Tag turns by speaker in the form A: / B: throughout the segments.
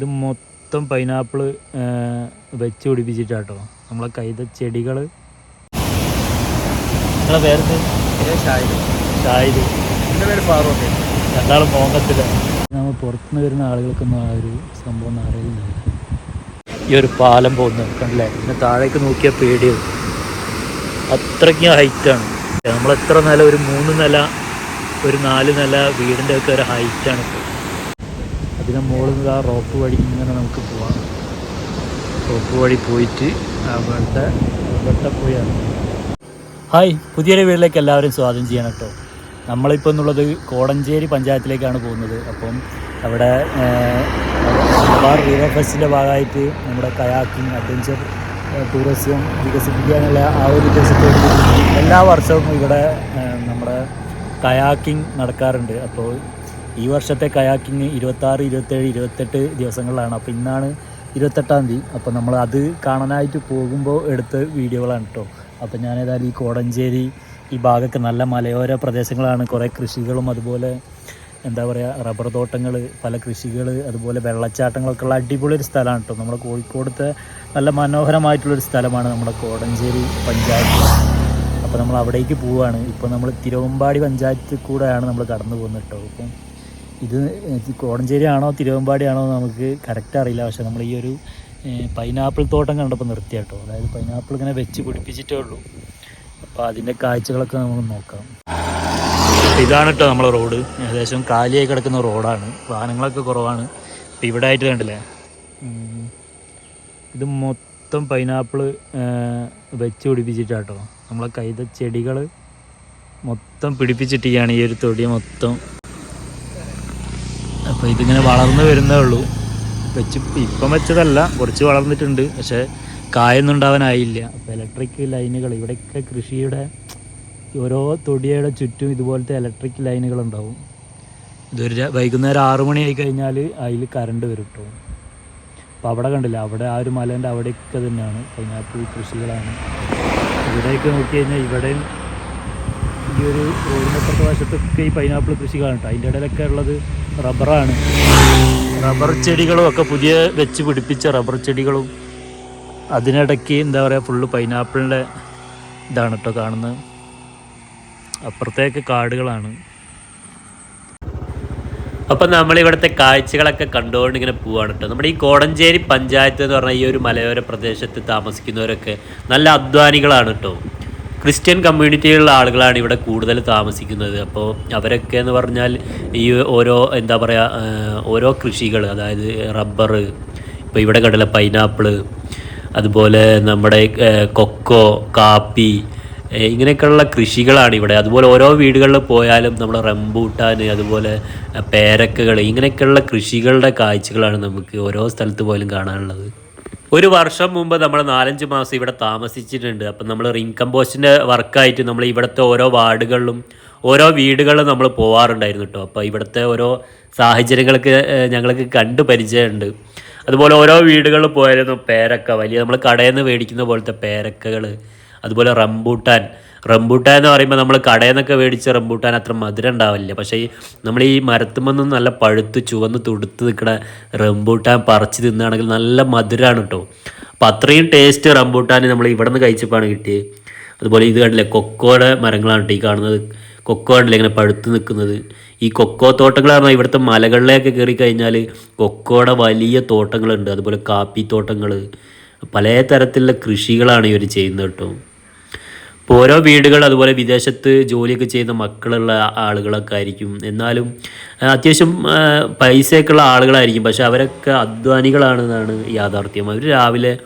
A: ഇത് മൊത്തം പൈനാപ്പിൾ വെച്ച് പിടിപ്പിച്ചിട്ടാട്ടോ. നമ്മളെ കൈത ചെടികൾ നിങ്ങളെ ഷാഹിദ്.
B: എന്റെ പേര് ഫാറൂഖ്.
A: രണ്ടാളും പോകത്തില്ല നമ്മൾ പുറത്തുനിന്ന് വരുന്ന ആളുകൾക്കൊന്നും ആ ഒരു സംഭവം അറിയുന്നില്ല ഈ ഒരു പാലം പോകുന്നത് കണ്ടില്ലേ? പിന്നെ താഴേക്ക് നോക്കിയാൽ പേടിയാവും അത്രയ്ക്കും ഹൈറ്റാണ് നമ്മൾ എത്ര നില ഒരു മൂന്ന് നില ഒരു നാല് നില വീടിന്റെ ഒക്കെ ഒരു ഹൈറ്റാണ് ഇപ്പോൾ അതിന് മുകളിൽ നിന്ന് ആ റോപ്പ് വഴി ഇങ്ങനെ നമുക്ക് പോവാം. റോപ്പ് വഴി പോയിട്ട് അവിടെ അവിടെ പോയി ഇറങ്ങാം. ഹായ് പുതിയൊരു വീട്ടിലേക്ക് എല്ലാവരും സ്വാഗതം ചെയ്യണം കേട്ടോ. നമ്മളിപ്പോൾ എന്നുള്ളത് കോടഞ്ചേരി പഞ്ചായത്തിലേക്കാണ് പോകുന്നത്. അപ്പം അവിടെ റിവർ ഫെസ്റ്റിന്റെ ഭാഗമായിട്ട് നമ്മുടെ കയാക്കിംഗ് അഡ്വഞ്ചർ ടൂറിസം വികസിപ്പിക്കുക എന്നുള്ള ആ ഒരു ഉദ്ദേശത്തോട് എല്ലാ വർഷവും ഇവിടെ നമ്മുടെ കയാക്കിംഗ് നടക്കാറുണ്ട്. അപ്പോൾ ഈ വർഷത്തെ കയാക്കിംഗ് ഇരുപത്താറ് ഇരുപത്തേഴ് ഇരുപത്തെട്ട് ദിവസങ്ങളിലാണ്. അപ്പോൾ ഇന്നാണ് ഇരുപത്തെട്ടാം തീയതി. അപ്പോൾ നമ്മൾ അത് കാണാനായിട്ട് പോകുമ്പോൾ എടുത്ത വീഡിയോകളാണ് കേട്ടോ അപ്പോൾ ഞാൻ ഏതായാലും ഈ കോടഞ്ചേരി ഈ ഭാഗമൊക്കെ നല്ല മലയോര പ്രദേശങ്ങളാണ്. കുറേ കൃഷികളും അതുപോലെ എന്താ പറയുക റബ്ബർ തോട്ടങ്ങൾ പല കൃഷികൾ അതുപോലെ വെള്ളച്ചാട്ടങ്ങളൊക്കെ ഉള്ള അടിപൊളി ഒരു സ്ഥലമാണ് കേട്ടോ നമ്മുടെ കോഴിക്കോടത്തെ നല്ല മനോഹരമായിട്ടുള്ളൊരു സ്ഥലമാണ് നമ്മുടെ കോടഞ്ചേരി പഞ്ചായത്ത്. അപ്പോൾ നമ്മൾ അവിടേക്ക് പോവുകയാണ് ഇപ്പോൾ നമ്മൾ തിരുവമ്പാടി പഞ്ചായത്തിൽ കൂടെയാണ് നമ്മൾ കടന്നു പോകുന്നത് കേട്ടോ അപ്പം ഇത് കോടഞ്ചേരി ആണോ തിരുവമ്പാടി ആണോ നമുക്ക് കറക്റ്റ് അറിയില്ല. പക്ഷേ നമ്മൾ ഈ ഒരു പൈനാപ്പിൾ തോട്ടം കണ്ടപ്പോൾ നിർത്തിയാട്ടോ. അതായത് പൈനാപ്പിൾ ഇങ്ങനെ വെച്ച് പിടിപ്പിച്ചിട്ടേ ഉള്ളൂ. അപ്പോൾ അതിന്റെ കാഴ്ചകളൊക്കെ നമുക്ക് നോക്കാം. ഇതാണ് കേട്ടോ നമ്മളെ റോഡ്. ഏകദേശം കാലിയായി കിടക്കുന്ന റോഡാണ്. വാഹനങ്ങളൊക്കെ കുറവാണ്. ഇപ്പം ഇവിടെ ആയിട്ട് കണ്ടില്ലേ? ഇത് മൊത്തം പൈനാപ്പിൾ വെച്ച് പിടിപ്പിച്ചിട്ടാട്ടോ. നമ്മളെ കൈത ചെടികൾ മൊത്തം പിടിപ്പിച്ചിട്ടാണ് ഈ ഒരു തൊടി മൊത്തം. അപ്പോൾ ഇതിങ്ങനെ വളർന്നു വരുന്നേ ഉള്ളൂ. വെച്ച് ഇപ്പം വെച്ചതല്ല കുറച്ച് വളർന്നിട്ടുണ്ട്. പക്ഷേ കായൊന്നും ഉണ്ടാവാനായില്ല. അപ്പോൾ ഇലക്ട്രിക് ലൈനുകൾ ഇവിടെയൊക്കെ കൃഷിയുടെ ഓരോ തൊടിയുടെ ചുറ്റും ഇതുപോലത്തെ ഇലക്ട്രിക് ലൈനുകൾ ഉണ്ടാവും. ഇതൊരു വൈകുന്നേരം ആറു മണിയായി കഴിഞ്ഞാൽ അതിൽ കറണ്ട് വരും കേട്ടോ അപ്പോൾ അവിടെ കണ്ടില്ല അവിടെ ആ ഒരു മലേന്റെ അവിടെയൊക്കെ തന്നെയാണ് പൈനാപ്പിൾ കൃഷികളാണ്. ഇവിടെയൊക്കെ നോക്കി കഴിഞ്ഞാൽ ഇവിടെയും ഈ ഒരു റോഡിനപ്പുറത്തെ വശത്തൊക്കെ ഈ പൈനാപ്പിൾ കൃഷി കാണട്ടോ അതിന്റെ ഇടയിലൊക്കെ ഉള്ളത് റബ്ബറാണ്. റബ്ബർ ചെടികളും ഒക്കെ പുതിയ വെച്ച് പിടിപ്പിച്ച റബ്ബർ ചെടികളും അതിനിടയ്ക്ക് എന്താ പറയുക ഫുള്ള് പൈനാപ്പിളിന്റെ ഇതാണ് കേട്ടോ കാണുന്നത്. അപ്പുറത്തേക്ക് കാടുകളാണ്.
B: അപ്പം നമ്മളിവിടുത്തെ കാഴ്ചകളൊക്കെ കണ്ടുകൊണ്ട് ഇങ്ങനെ പോവാണ് കേട്ടോ നമ്മുടെ ഈ കോടഞ്ചേരി പഞ്ചായത്ത് എന്ന് പറഞ്ഞാൽ ഈ ഒരു മലയോര പ്രദേശത്ത് താമസിക്കുന്നവരൊക്കെ നല്ല അധ്വാനികളാണ് കേട്ടോ ക്രിസ്ത്യൻ കമ്മ്യൂണിറ്റിയിലുള്ള ആളുകളാണ് ഇവിടെ കൂടുതൽ താമസിക്കുന്നത്. അപ്പോൾ അവരൊക്കെ എന്ന് പറഞ്ഞാൽ ഈ ഓരോ എന്താ പറയുക ഓരോ കൃഷികൾ അതായത് റബ്ബർ ഇപ്പോൾ ഇവിടെ കടല പൈനാപ്പിൾ അതുപോലെ നമ്മുടെ കൊക്കോ കാപ്പി ഇങ്ങനെയൊക്കെയുള്ള കൃഷികളാണ് ഇവിടെ. അതുപോലെ ഓരോ വീടുകളിൽ പോയാലും നമ്മുടെ റംബൂട്ടാൻ അതുപോലെ പേരക്കകൾ ഇങ്ങനെയൊക്കെയുള്ള കൃഷികളുടെ കാഴ്ചകളാണ് നമുക്ക് ഓരോ സ്ഥലത്ത് പോലും കാണാനുള്ളത്. ഒരു വർഷം മുമ്പ് നമ്മൾ നാലഞ്ച് മാസം ഇവിടെ താമസിച്ചിട്ടുണ്ട്. അപ്പം നമ്മൾ റിംഗ് കമ്പോസ്റ്റിന്റെ വർക്കായിട്ട് നമ്മൾ ഇവിടുത്തെ ഓരോ വാർഡുകളിലും ഓരോ വീടുകളിലും നമ്മൾ പോവാറുണ്ടായിരുന്നു കേട്ടോ. അപ്പോൾ ഇവിടുത്തെ ഓരോ സാഹചര്യങ്ങൾക്ക് ഞങ്ങൾക്ക് കണ്ടു പരിചയമുണ്ട്. അതുപോലെ ഓരോ വീടുകളിൽ പോയായിരുന്നു പേരക്ക. വലിയ നമ്മൾ കടയിൽ നിന്ന് മേടിക്കുന്ന പോലത്തെ പേരക്കകൾ അതുപോലെ റംബൂട്ടാൻ റംബൂട്ടാൻ എന്ന് പറയുമ്പോൾ നമ്മൾ കടയിൽ നിന്നൊക്കെ മേടിച്ച റംബൂട്ടാൻ അത്ര മധുരം ഉണ്ടാവില്ല. പക്ഷേ നമ്മൾ ഈ മരത്തുമെന്ന് നല്ല പഴുത്ത് ചുവന്ന് തുടുത്ത് നിൽക്കുന്ന റംബൂട്ടാൻ പറിച്ച് തിന്നാണെങ്കിൽ നല്ല മധുരമാണ് കേട്ടോ അപ്പം അത്രയും ടേസ്റ്റ് റംബൂട്ടാൻ നമ്മൾ ഇവിടെ നിന്ന് കഴിച്ചപ്പോഴാണ് കിട്ടിയത് അതുപോലെ ഇത് കണ്ടില്ലേ കൊക്കോയുടെ മരങ്ങളാണ് ഈ കാണുന്നത്. കൊക്കോ കണ്ടില്ലേ ഇങ്ങനെ പഴുത്ത് നിൽക്കുന്നത് ഈ കൊക്കോ തോട്ടങ്ങളാണ് ഇവിടുത്തെ മലകളിലേക്ക് കയറി കഴിഞ്ഞാൽ കൊക്കോയുടെ വലിയ തോട്ടങ്ങളുണ്ട്. അതുപോലെ കാപ്പി തോട്ടങ്ങൾ പല തരത്തിലുള്ള കൃഷികളാണ് ഇവർ ചെയ്യുന്നത് കേട്ടോ ഇപ്പോൾ ഓരോ വീടുകൾ അതുപോലെ വിദേശത്ത് ജോലിയൊക്കെ ചെയ്യുന്ന മക്കളുള്ള ആളുകളൊക്കെ ആയിരിക്കും. എന്നാലും അത്യാവശ്യം ആ, പൈസയൊക്കെ ഉള്ള ആളുകളായിരിക്കും. പക്ഷെ അവരൊക്കെ അധ്വാനികളാണെന്നാണ് യാഥാർത്ഥ്യം. അവർ രാവിലെ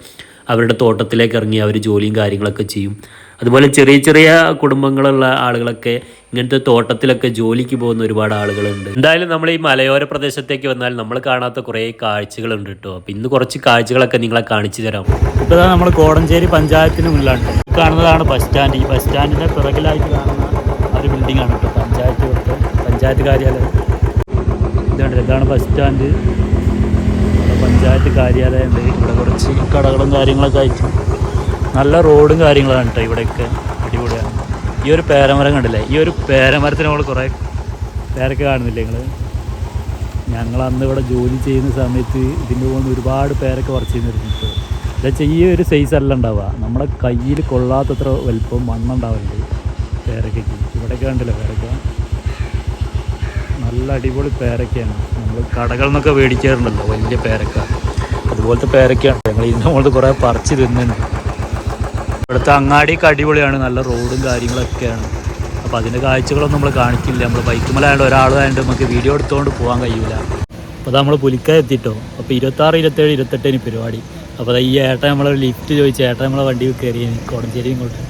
B: അവരുടെ തോട്ടത്തിലേക്ക് ഇറങ്ങി അവർ ജോലിയും കാര്യങ്ങളൊക്കെ ചെയ്യും. അതുപോലെ ചെറിയ ചെറിയ കുടുംബങ്ങളുള്ള ആളുകളൊക്കെ ഇങ്ങനത്തെ തോട്ടത്തിലൊക്കെ ജോലിക്ക് പോകുന്ന ഒരുപാട് ആളുകളുണ്ട്. എന്തായാലും നമ്മൾ ഈ മലയോര പ്രദേശത്തേക്ക് വന്നാൽ നമ്മൾ കാണാത്ത കുറേ കാഴ്ചകളുണ്ട് കേട്ടോ. അപ്പം ഇന്ന് കുറച്ച് കാഴ്ചകളൊക്കെ നിങ്ങളെ കാണിച്ചു തരാം.
A: ഇപ്പോൾ നമ്മൾ കോടഞ്ചേരി പഞ്ചായത്തിന് മുന്നിലാണ്. കാണുന്നതാണ് ബസ് സ്റ്റാൻഡ് ഈ ബസ് സ്റ്റാൻഡിന്റെ പിറകിലായിട്ട് കാണുന്ന ഒരു ബിൽഡിംഗ് ആണ് കേട്ടോ. പഞ്ചായത്ത് പഞ്ചായത്ത് കാര്യാലയം. ഇതാണ് ഇതാണ് ബസ് സ്റ്റാൻഡ് പഞ്ചായത്ത് കാര്യാലയം ഇവിടെ കുറച്ച് കടകളും കാര്യങ്ങളൊക്കെ ആയിട്ട് നല്ല റോഡും കാര്യങ്ങളാണ് കേട്ടോ ഇവിടെയൊക്കെ അടിപൊളിയാണ്. ഈ ഒരു പേരമരം കണ്ടില്ലേ? ഈ ഒരു പേരമരത്തിന് നമ്മൾ കുറേ പേരൊക്കെ കാണുന്നില്ലേ നിങ്ങൾ ഞങ്ങൾ അന്ന് ഇവിടെ ജോലി ചെയ്യുന്ന സമയത്ത് ഇതിന്റെ മുകളിൽ ഒരുപാട് പേരൊക്കെ വർക്ക് ചെയ്യുന്നുണ്ട് എന്താ വെച്ചാൽ ഈ ഒരു സൈസ് അല്ല ഉണ്ടാവുക. നമ്മുടെ കയ്യിൽ കൊള്ളാത്തത്ര വലുപ്പം മണ്ണുണ്ടാവലുണ്ട് പേരക്കയ്ക്ക് ഇവിടെയൊക്കെ കണ്ടില്ലേ പേരക്ക? നല്ല അടിപൊളി പേരക്കയാണ്. നമ്മൾ കടകളിൽ നിന്നൊക്കെ മേടിക്കാറുണ്ടല്ലോ വലിയ പേരക്ക. അതുപോലത്തെ പേരക്കയാണ് ഞങ്ങൾ ഇതിന്റെ മുകളിൽ കുറേ പറിച്ച് തിന്നുന്നുണ്ട് ഇവിടുത്തെ അങ്ങാടിയൊക്കെ അടിപൊളിയാണ്. നല്ല റോഡും കാര്യങ്ങളൊക്കെയാണ്. അപ്പോൾ അതിന്റെ കാഴ്ചകളൊന്നും നമ്മൾ കാണിക്കില്ല. നമ്മൾ ബൈക്കുമലായതുകൊണ്ട് ഒരാളായതുകൊണ്ട് നമുക്ക് വീഡിയോ എടുത്തുകൊണ്ട് പോകാൻ കഴിയില്ല അപ്പോൾ നമ്മൾ പുലിക്ക എത്തിയിട്ടോ അപ്പോൾ ഇരുപത്താറ് ഇരുപത്തേഴ് ഇരുപത്തെട്ടിന് പരിപാടി. അപ്പോൾ ഈ ഏട്ടൻ നമ്മളെ ലിഫ്റ്റ് ചോദിച്ചു ഏട്ടൻ നമ്മളെ വണ്ടി കയറി കോടഞ്ചേരി ഇങ്ങോട്ട്.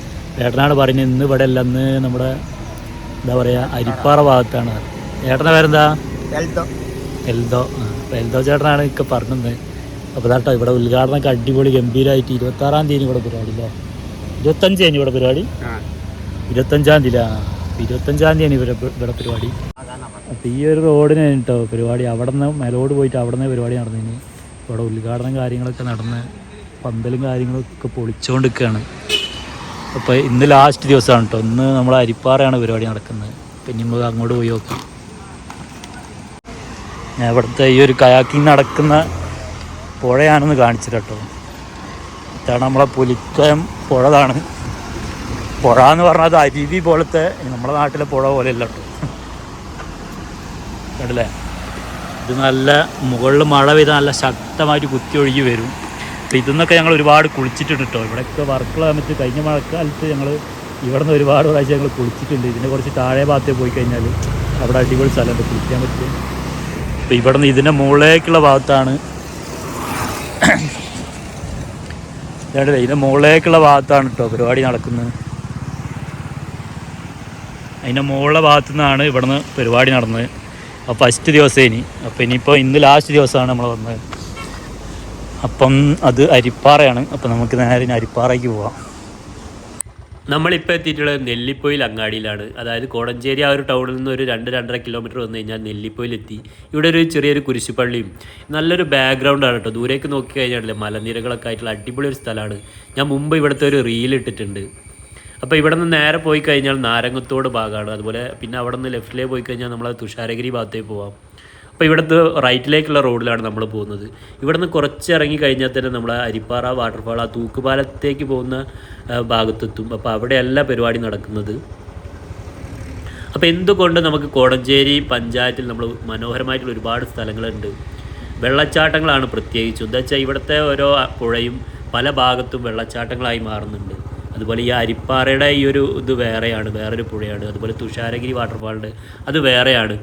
A: ഏട്ടനാണ് പറയുന്നത് ഇന്ന് ഇവിടെ അല്ല ഇന്ന് നമ്മുടെ എന്താ പറയുക അരിപ്പാറ ഭാഗത്താണ്. ഏട്ടനെ പേരെന്താ? എൽദോ. എൽദോ. അപ്പോൾ എൽദോ ചേട്ടനാണ് ഒക്കെ പറഞ്ഞത്. അപ്പോൾ ഇതാട്ടോ ഇവിടെ ഉദ്ഘാടനമൊക്കെ അടിപൊളി ഗംഭീരമായിട്ട് ഇരുപത്താറാം തീയതി ഇവിടെ പരിപാടി അല്ലേ? ഇരുപത്തഞ്ച് കഴിഞ്ഞ് ഇവിടെ പരിപാടി. ഇരുപത്തഞ്ചാം തീയതി ആ. ഇരുപത്തഞ്ചാം തീയതി ഇവിടെ ഇവിടെ പരിപാടി. അപ്പം ഈ ഒരു റോഡിന് കേട്ടോ പരിപാടി. അവിടെ നിന്ന് മേലോട് പോയിട്ട് അവിടെ നിന്ന് പരിപാടി നടന്നതിന് ഇവിടെ ഉദ്ഘാടനം കാര്യങ്ങളൊക്കെ നടന്ന് പന്തലും കാര്യങ്ങളൊക്കെ പൊളിച്ചുകൊണ്ടിരിക്കുകയാണ് അപ്പോൾ ഇന്ന് ലാസ്റ്റ് ദിവസമാണ് കേട്ടോ ഇന്ന് നമ്മൾ അരിപ്പാറയാണ് പരിപാടി നടക്കുന്നത്. പിന്നെ നമുക്ക് അങ്ങോട്ട് പോയി നോക്കാം. ഞാൻ ഇവിടുത്തെ ഈ ഒരു കയാക്കിങ് നടക്കുന്ന പുഴയാണെന്ന് കാണിച്ചിട്ടോ ഇതാണ് നമ്മളെ പുലിക്കയം പുഴതാണ്. പുഴ എന്ന് പറഞ്ഞാൽ അരുവി പോലത്തെ നമ്മുടെ നാട്ടിലെ പുഴ പോലെയല്ല കണ്ടില്ലേ? ഇത് നല്ല മുകളിൽ മഴ പെയ്ത് നല്ല ശക്തമായിട്ട് കുത്തി ഒഴുകി വരും. അപ്പോൾ ഇതെന്നൊക്കെ ഞങ്ങൾ ഒരുപാട് കുളിച്ചിട്ടുണ്ട് കേട്ടോ. ഇവിടെയൊക്കെ വർക്കുള്ള സമയത്ത് കഴിഞ്ഞ മഴക്കാലത്ത് ഞങ്ങൾ ഇവിടെ നിന്ന് ഒരുപാട് പ്രാവശ്യം ഞങ്ങൾ കുളിച്ചിട്ടുണ്ട്. ഇതിന്റെ കുറച്ച് താഴെ ഭാഗത്ത് പോയി കഴിഞ്ഞാൽ അവിടെ അടിപൊളി സ്ഥലമുണ്ട്. കുളിക്കാൻ പറ്റും അപ്പോൾ ഇവിടെ നിന്ന് ഇതിന്റെ മുകളിലേക്കുള്ള ഭാഗത്താണ് ഇതാണ്ടല്ലേ ഇതിന്റെ മുകളിലേക്കുള്ള ഭാഗത്താണ് കേട്ടോ പരിപാടി നടക്കുന്നത്. അതിന്റെ മുകളിലെ ഭാഗത്തു നിന്നാണ് ഇവിടുന്ന് പരിപാടി നടന്നത്. അപ്പോൾ ഫസ്റ്റ് ദിവസം ഇനി. അപ്പോൾ ഇനിയിപ്പോൾ ഇന്ന് ലാസ്റ്റ് ദിവസമാണ് നമ്മൾ വന്നത്. അപ്പം അത് അരിപ്പാറയാണ്. അപ്പം നമുക്ക് നേരെ ഇനി അരിപ്പാറയ്ക്ക് പോവാം.
B: നമ്മളിപ്പോൾ എത്തിയിട്ടുള്ളത് നെല്ലിപ്പൊയിൽ അങ്ങാടിയിലാണ്. അതായത് കോടഞ്ചേരി ആ ഒരു ടൗണിൽ നിന്ന് ഒരു രണ്ട് രണ്ടര കിലോമീറ്റർ വന്നു കഴിഞ്ഞാൽ നെല്ലിപ്പൊയിലെത്തി. ഇവിടെ ഒരു ചെറിയൊരു കുരിശുപള്ളിയും നല്ലൊരു ബാക്ക്ഗ്രൗണ്ടാണ് കേട്ടോ. ദൂരേക്ക് നോക്കി കഴിഞ്ഞാൽ മലനിരകളൊക്കെ ആയിട്ടുള്ള അടിപൊളി ഒരു സ്ഥലമാണ്. ഞാൻ മുമ്പ് ഇവിടുത്തെ ഒരു റീൽ ഇട്ടിട്ടുണ്ട്. അപ്പോൾ ഇവിടെ നിന്ന് നേരെ പോയി കഴിഞ്ഞാൽ നാരങ്ങത്തോട് ഭാഗമാണ്. അതുപോലെ പിന്നെ അവിടെ നിന്ന് ലെഫ്റ്റിലേക്ക് പോയി കഴിഞ്ഞാൽ നമ്മൾ തുഷാരഗിരി ഭാഗത്തേക്ക് പോവാം. അപ്പോൾ ഇവിടുത്തെ റൈറ്റിലേക്കുള്ള റോഡിലാണ് നമ്മൾ പോകുന്നത്. ഇവിടെ നിന്ന് കുറച്ച് ഇറങ്ങി കഴിഞ്ഞാൽ തന്നെ നമ്മൾ അരിപ്പാറ വാട്ടർഫാൾ ആ തൂക്കുപാലത്തേക്ക് പോകുന്ന ഭാഗത്തെത്തും. അപ്പോൾ അവിടെയല്ല പരിപാടി നടക്കുന്നത്. അപ്പോൾ എന്തുകൊണ്ട് നമുക്ക് കോടഞ്ചേരി പഞ്ചായത്തിൽ നമ്മൾ മനോഹരമായിട്ടുള്ള ഒരുപാട് സ്ഥലങ്ങളുണ്ട്. വെള്ളച്ചാട്ടങ്ങളാണ് പ്രത്യേകിച്ചും. എന്താ വെച്ചാൽ ഇവിടുത്തെ ഓരോ പുഴയും പല ഭാഗത്തും വെള്ളച്ചാട്ടങ്ങളായി മാറുന്നുണ്ട്. അതുപോലെ ഈ അരിപ്പാറയുടെ ഈ ഒരു ഇത് വേറെയാണ് വേറൊരു പുഴയാണ് അതുപോലെ തുഷാരഗിരി വാട്ടർഫാളുണ്ട് അത് വേറെയാണ്.